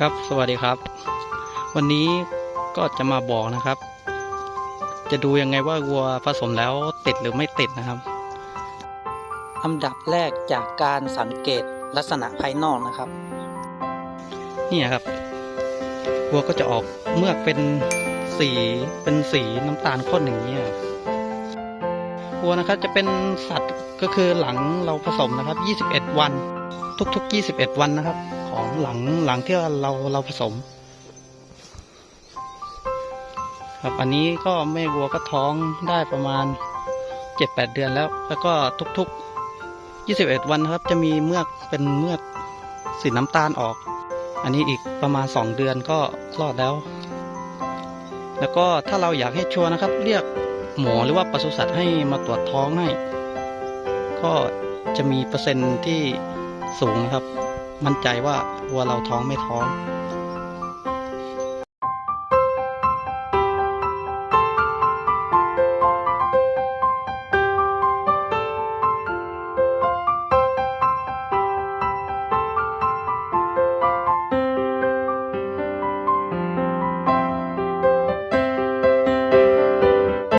ครับสวัสดีครับ วันนี้ก็จะมาบอกนะครับ จะดูยังไงว่าวัวผสมแล้วติดหรือไม่ติดนะครับอันดับแรกจากการสังเกตลักษณะภายนอกนะครับ นี่ครับวัวก็จะออกเมือกเป็นสีเป็นสีน้ำตาลข้นอย่างนี้วัวนะครับจะเป็นสัตว์ก็คือหลังเราผสมนะครับ 21 วัน ทุกๆ 21 วันนะครับ ของหลังหลังที่เราเราผสม ครับอันนี้ก็แม่วัวก็ท้องได้ประมาณ7-8เดือนแล้ว แล้วก็ทุกๆ21วันครับ จะมีเมือกเป็นเมือกสีน้ำตาลออก อันนี้อีกประมาณ2เดือนก็คลอดแล้ว แล้วก็ถ้าเราอยากให้ชัวร์นะครับ เรียกหมอหรือว่าปศุสัตว์ให้มาตรวจท้องให้ ก็จะมีเปอร์เซ็นต์ที่สูงนะครับ มั่นใจว่าวัวเราท้องไม่ท้อง